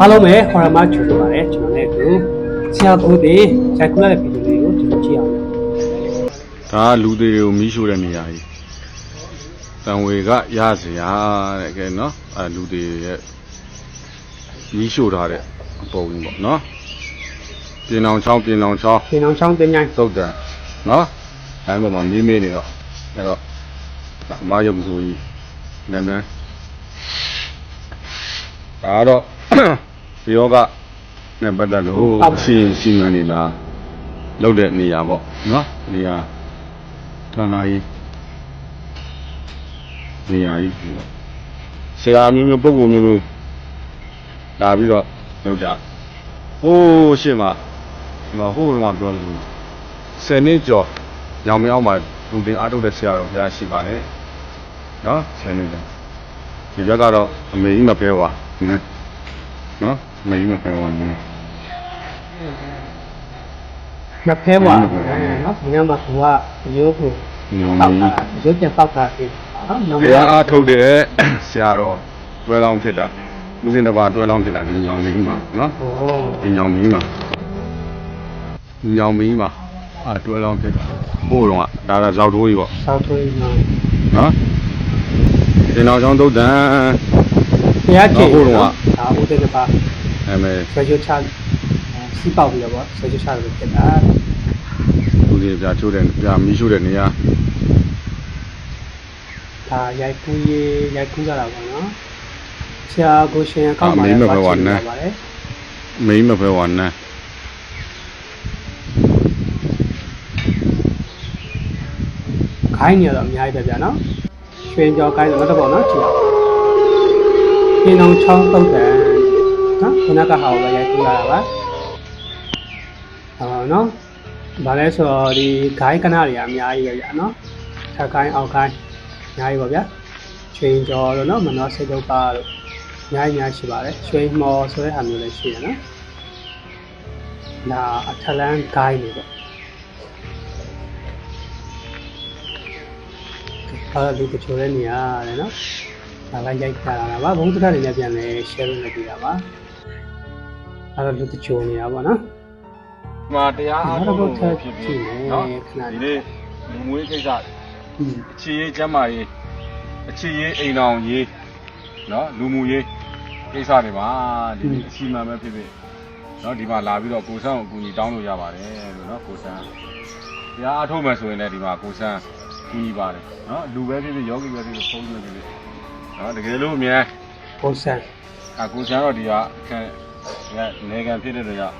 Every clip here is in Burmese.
အားလုံးပဲခေါ်ရမချူလို့ပါတယ်ကျွန်တော်လည်းအခုဆရာကိုသေးရိုက်ကူလာတဲ့ဗီဒီယိုလေးကိုကျွန်တော်ကြည့်အောင်ဒါကလူတွေတွေကိုမီးရှို့တဲ့နေရာကြီးတံဝေကရစရာတဲ့ကဲနော်အဲလူတွေရဲ့မီးရှို့ထားတဲ့အပုံကြီးပေါ့နော်ပြင်အောင်ချောင်းပြင်အောင်ချောင်းပြင်အောင်ချောင်းတင်ញိုင်းသုတ်တန်နော်အဲမှာမီးမေးနေတော့အဲတော့အမရုပ်ဆိုကြီးနည်းနည်းဒါတော့ဒီ ယောဂနဲ့ပတ်သက်လို့စီရင်စီမံနေတာလောက်တဲ့နေရာပေါ့နော်နေရာဌာနကြီးနေရာကြီးဆရာမျိုးမျိုးပုံပုံမျိုးမျိုးလာပြီးတော့လောက်ကြဟိုးရှင်းမှာဒီမှာဟိုးကပြောလို့ဆယ်နှစ်ကျော်ညောင်မြောင်းမှာလူတင်အားထုတ်တဲ့ဆရာတော်ဘုရားရှိပါတယ်နော်ဆယ်နှစ်ကျော်ဒီဘက်ကတော့အမေကြီးမဖဲပါ နော်အမေကြီးမဖဲပါနော်မဖဲပါနော်ဒီနေ့မှာကရိုးကိုညောင်ပောက်မတာီးရိုးပြန်ပောက်တာပြင်နော်ဘုရားအားထုတ်တဲ့ဆရာတော်တွဲလောင်းဖြစ်တာဦးစင်တစ်ပါးတွဲလောင်းဖြစ်တာဒီညောင်မင်းမှာနော်ဟိုဒီညောင်မင်းမှာဒီညောင်မင်းမှာအာတွဲလောင်းဖြစ်တာဟိုတော့ကဒါကဇောက်တိုးကြီးပေါ့ဆောက်ထွေးနော်နော်ဒီနောက်ချောင်းသုတ်တန် ဘုရားကြည့်ဟုတ်တော့ကဒါဦးတဲ့ပါအဲမဲဆွေချိုချစီပေါက်ပြီးတော့ဆွေချိုချလို့ဖြစ်တာလူတွေပြချိုးတဲ့ပြမီးရှို့တဲ့နေရာဒါရိုက်ကူးရေးရိုက်ကူးကြတာပေါ့နော်ဆရာကိုရှင်အကောက်မှာပါတယ်မိမ့်မဖဲဝါနန်းခိုင်းနေတော့အများကြီးပဲဗျာနော်ရွှေကြောခိုင်းတော့တော့ပေါ့နော်ကြည့်အောင် ပြင်းအောင်ချောင်းတုတ်တယ်နော်ခုနကဟာကိုပဲရိုက်ကူးရတာပါအော်နော်ဘာလဲဆိုတော့ဒီဂိုင်းကနတွေကအများကြီးပဲဗျာနော်ထက်ခိုင်းအောက်ခိုင်းအများကြီးပါဗျာရွှေကြောလို့နော်မနောစေတုပ်ပါလို့အများကြီးအများကြီးရှိပါတယ်ရွှေမော်ဆိုတဲ့ဟာမျိုးလည်းရှိတယ်နော်ဒါအထလန်းဂိုင်းတွေပေါ့အဲ့ဒါဒီတချို့လည်းနေရတယ်နော်။ ဒါလည်းရိုက်ကြတာပါဘုံတရတွေလည်းပြန်လဲ share လုပ်နေကြတာပါ။အဲ့ဒါလူတချို့နေတာပေါ့နော်ဒီမှာတရားအားထုတ်လို့ဖြစ်ဖြစ်နော်ဒီနေ့လူမွေးကိစ္စ။อืมအခြေရေးကျမ်းမာရေးအခြေရေးအိမ်အောင်ရေးနော်လူမှုရေးကိစ္စတွေမှာဒီနေ့အစီအမံပဲဖြစ်ဖြစ်နော်ဒီမှာလာပြီးတော့ကိုဆန်းကိုအကူအညီတောင်းလို့ရပါတယ်လို့နော်ကိုဆန်းတရားအားထုတ်မယ်ဆိုရင်လည်းဒီမှာကိုဆန်းကူညီပါတယ်နော်လူပဲဖြစ်ဖြစ်ယောဂီပဲဖြစ်ဖြစ်ဖုန်းပဲဖြစ်ဖြစ် နော်တကယ်လို့အများပုံစံအကူဆန်းတော့ဒီကအခန့်ကနေကန်ဖြစ်တဲ့တော့ကြောင့်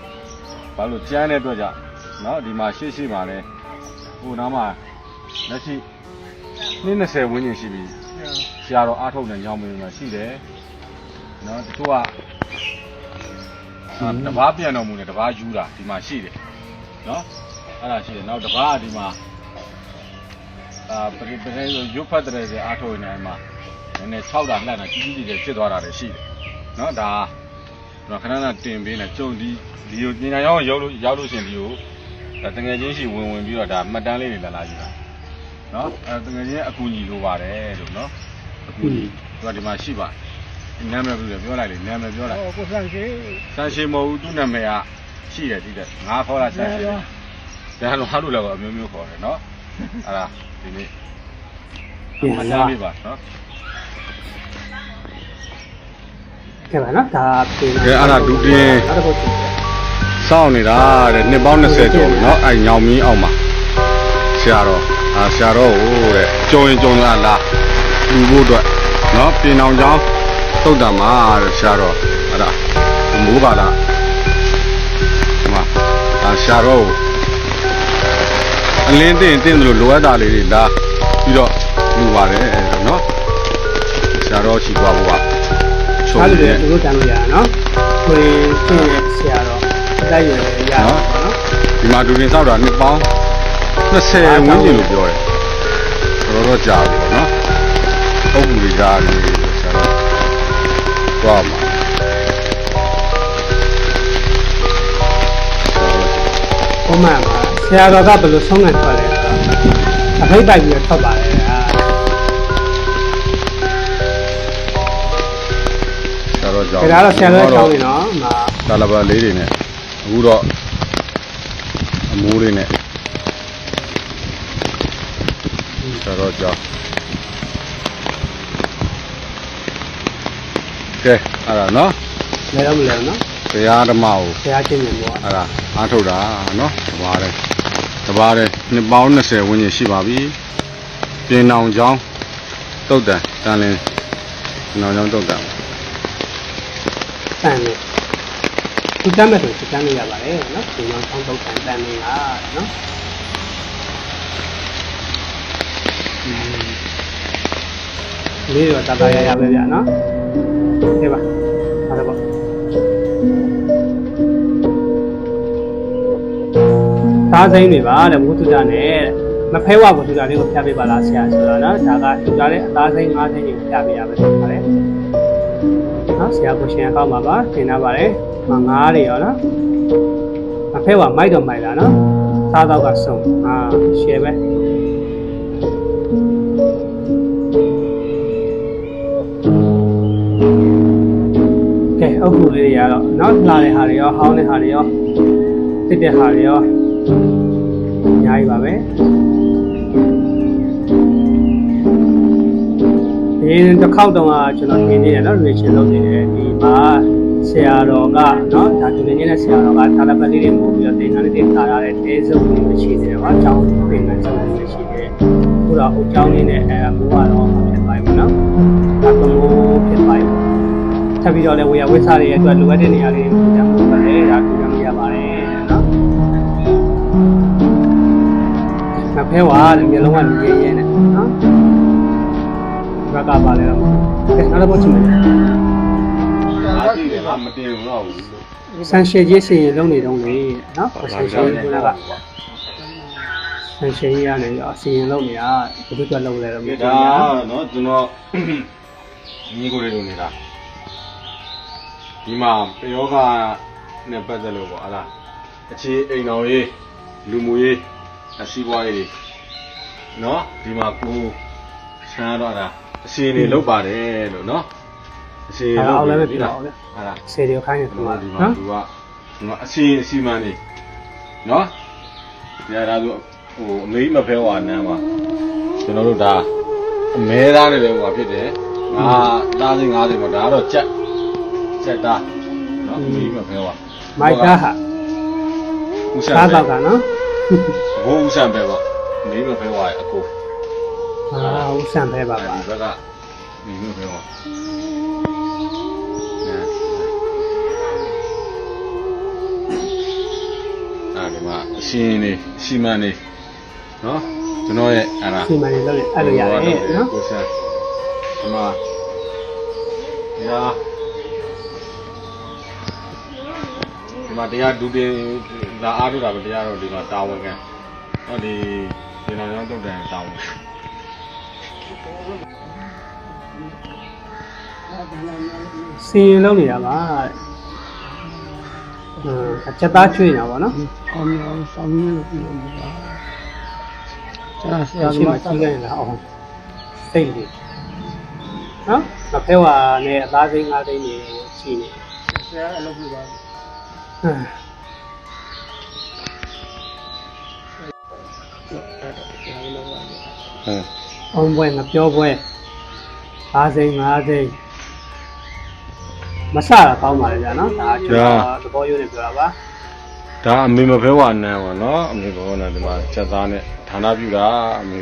ဘာလို့ကျန်းတဲ့အတွက်ကြောင့်နော်ဒီမှာရှေ့ရှေ့မှာလဲဟိုနားမှာလက်ရှိနှစ်20ဝန်းကျင်ရှိပြီဆရာတော်အားထုတ်နေကြောင်းမင်းမှာရှိတယ်နော်တချို့ကအာတပားပြန်တော်မူနေတပားယူတာဒီမှာရှိတယ်နော်အဲ့ဒါရှိတယ်နောက်တပားကဒီမှာအာပရိပရိဆိုရုပ်ဖတ်တဲ့ဆရာအားထုတ်နေမှာ နည်းနည်း6တာလှန့်တာကြီးကြီးကျယ်ကျယ်ဖြစ်သွားတာလည်းရှိတယ်နော်ဒါကျွန်တော်ခဏခဏတင်ပေးနေကြုံဒီဒီကိုညညာရောင်းရောက်လို့ရောက်လို့ရှရင်ဒီကိုဒါတငယ်ချင်းရှိဝင်ဝင်ပြီးတော့ဒါမှတ်တမ်းလေးတွေလာလာယူတာနော်အဲတငယ်ချင်းအကူညီလိုပါတယ်လို့နော်အကူညီသူကဒီမှာရှိပါနာမည်ဘယ်လိုလဲပြောလိုက်လေနာမည်ပြောလိုက်ကိုစံရှိဆန်ရှိမဟုတ်ဘူးသူ့နာမည်ကရှိတယ်ဒီတဲ့ငါခေါ်တာဆန်ရှိတယ်ဒါတော့ဟာလို့လည်းအမျိုးမျိုးခေါ်တယ်နော်အဲ့ဒါဒီနေ့ပြန်မှတ်တလာမ်းလေးပါ ခင်ဗျာနော်ဒါပြင်အဲအဲ့ဒါဒူတင်နောက်တစ်ခုပြင်စောင့်နေတာတဲ့နှစ်ပေါင်း20ကျော်ပြီနော်အဲညောင်မင်းအောင်မှာဆရာတော်အာဆရာတော်ဟိုတဲ့ကြုံရင်ကြုံလာလာလူဖို့အတွက်နော်ပြင်အောင်ကြောင်းသုတ်တံမှာတဲ့ဆရာတော်အဲ့ဒါမိုးပါလားဒီမှာဒါဆရာတော်အလင်းတင်တင်လို့လိုအပ်တာလေးတွေလာပြီးတော့ယူပါတယ်နော်ဆရာတော်ရှိသွားဖို့ပါ ချုံအားနေလုံးတွေသူတို့တန်လို့ရတာနော်ကိုရင်ကျင့်ရဲ့ဆရာတော်တိုက်ရွယ်ရတာပေါ့နော်ဒီမှာဒူရင်ဆောက်တာနှစ်ပေါင်း20ဝန်းကျင်လို့ပြောတယ်တော်တော်ကြာပြီပေါ့နော်ပုပ်ပူတွေကြားနေဆရာတော်သွားမှာပုံမှန်ပါဆရာတော်ကဘယ်လိုဆုံးခံထွက်လဲဆိုတော့အဖိတ်ပိုက်ပြီးတော့ထွက်ပါတယ် ဒါကတော့ဆရာတို့ချောင်းနေနော်။မာတာလပါလေးတွေနဲ့အခုတော့အမိုးလေးနဲ့ဒါတော့ကြောင်းကဲအဲ့ဒါနော်လဲတော့မလဲနော်တရားဓမ္မကို။ဆရာချင်းနေပေါ့အဲ့ဒါအားထုတ်တာနော်တပါးတယ်တပါးတယ်နှစ်ပေါင်း20ဝန်းကျင်ရှိပါပြီပြင်အောင်ချောင်းတုတ်တန်တန်လင်းပြင်အောင်ချောင်းတုတ်တန်။ တန်နေ။သူတမ်းမဲ့ဆိုသူတမ်းလို့ရပါတယ်နော်။ဒီမှာဆောင်းတော့တန်တန်နေတာနော်။လေးတော့တတရရပဲဗျာနော်။ဒီပါ။ဟာတော့သားစိမ့်တွေပါတဲ့ဘုသူတနဲ့မဖဲဝဘုသူတလေးကိုဖြတ်ပေးပါလားဆရာဆိုတော့နော်ဒါကသူကြတဲ့အသားစိမ့်၅စိမ့်ကိုဖြတ်ပေးရမယ်ဆိုပါတယ် နော်ဆရာကိုရှင်အောက်မှာပါသင်ထားပါတယ်မငားတွေရောနော်မဖဲဝမိုက်တော့မိုက်လားနော်စားတော့ကစုံအာရှယ်ပဲကဲအုပ်ခုလေးတွေကတော့နော်လှတဲ့ဟာတွေရောဟောင်းတဲ့ဟာတွေရောတစ်တဲ့ဟာတွေရောအများကြီးပါပဲ ဒီတစ်ခေါက်တုန်းကကျွန်တော်ပြင်နေတယ်နော် relation လုပ်နေတယ်ဒီမှာဆရာတော်ကနော်ဒါသူနေနေတဲ့ဆရာတော်ကတာလပတ်လေးတွေပို့ပြီးတော့တင်တာလေးတွေတာရတဲ့တဲစုပ်လေးတွေရှိတယ်ကွာအကြောင်းပြင်တဲ့စုပ်လေးတွေရှိတယ်ခုတော့အကြောင်းလေးနဲ့အဲမိုးကတော့ဖြစ်သွားပြီနော်ဒါကမိုးဖြစ်သွားပြီထပ်ပြီးတော့လည်းဝေယဝိဆာတွေရဲ့အတွက်လိုအပ်တဲ့နေရာလေးတွေကိုတမ်းဖို့ပါတယ်ဒါကူရမရပါတယ်နော်မဖဲဝါတဲ့မျိုးလုံးကမြည်ရဲရဲနဲ့နော် ဘက်ကပါလဲတော့ကဲနောက်တစ်ပုတ်ချင်မယ်အားရှိတယ်ကမတင်ဘူးတော့ဘူးဆန်ရှယ်ကြီးစီရင်လုံးနေတော့လေနော်ဆန်ရှယ်ကြီးကဆန်ရှယ်ကြီးကနေရောစီရင်လုံးနေတာဘယ်သူကလုံးလဲတော့မသိဒါဘူးနော်နော်ကျွန်တော်ညီကိုလေးလိုနေတာဒီမှာပယောဂနဲ့ပတ်သက်လို့ပေါ့ဟာလားအခြေအိမ်တော်ရေးလူမှုရေးအစည်းအဝေးရေးနော်ဒီမှာကို ဆန်းတော့တာအစီအနေလောက်ပါတယ်လို့နော်အစီအနေအောလောက်က်လည်းမပြီပြလားတော့လေဟာလားစေရီခိုင်းနေဒီတယ်မှာနော်ဒီမှာသူကဒီမှာအစီအစီမံနေနော်ညဒါဆိုဟိုအမေကြီးမဖဲဝါနန်းမှာကျွန်တော်တို့ဒါအမဲသားတွေလည်းဟိုဖြစ်တယ်ငါသားစင်း90မှာဒါကတော့ကြက်ကြက်သားနော်အမေကြီးမဖဲဝါမိုက်တာဟာဦးဆန်စားတော့ကနော်ဘိုးဦးဆန်ပဲပေါ့အမေကြီးမဖဲဝါရဲ့အကို အာဦးဆန်ပဲပါပါဒီဘက်ကအမေကြီးမဖဲဝါအဲဒီမှာအရှင်နေအရှိမန်နေနော်ကျွန်တော်ရဲ့အဲ့ဒါစီမံနေလို့လေအဲ့လိုရတယ်နော်ကိုဆန်ဒီမှာရာဒီမှာတရားဒုတင်လာအားထုတ်တာပဲတရားတော့ဒီမှာတာဝန်ခံဟောဒီဒီနောက်ရောက်တော့တယ်တာဝန် စီရင်လုံးနေတာပါအင်းအချက်သားချွေးနေတာပေါ့နော်အောင်အောင်ဆောင်ရလို့ပြောနေတာကျွန်တော်ဆရာရှိကမှကြီးခဲ့နေတာအောင်စိတ်လေးနော်မဖဲဝါနဲ့အသားစိမ်းငါးစိမ်းနေရှိနေဆရာအလုပ်ပြုပါဟမ်ဟမ် အောင်ပွဲငပြောပွဲသားစိမ်းငါးစိမ်းမဆတာကောင်းပါလေကြာနော်ဒါကျွန်တော်သဘောရိုးနေပြောတာပါဒါအမေမဖဲဝါနန်းပါနော်အမေဘောနန်းဒီမှာချက်သားနဲ့ဌာနပြုတာအမေ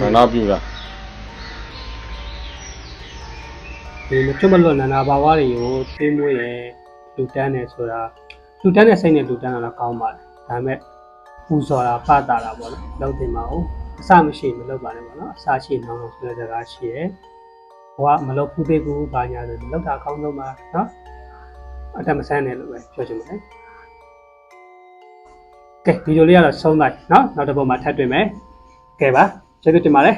ဌာနပြုတာဒီမကျွတ်မလွတ်နာနာဘာဝတွေကိုသိမွေးရလူတန်းနေဆိုတာလူတန်းတဲ့စိတ်နဲ့လူတန်းတာတော့ကောင်းပါတယ်ဒါပေမဲ့ပူဇော်တာပတာတာပေါ့နော်လောက်တင်ပါဦး အစမရှိမလုပ်ပါနဲ့ပေါ့နော်အစရှိနောင်အောင်ဆိုတဲ့စကားရှိတယ်ဘဝမလုပ်ဘူးသေးဘူးဘာညာဆိုလောက်တာအကောင်းဆုံးပါနော်အတမဆန်းတယ်လို့ပဲပြောချင်ပါတယ်ကဲဗီဒီယိုလေးကတော့ဆုံးလိုက်နော်နောက်တစ်ပုဒ်မှာထပ်တွေ့မယ်ကဲပါကျေးဇူးတင်ပါတယ်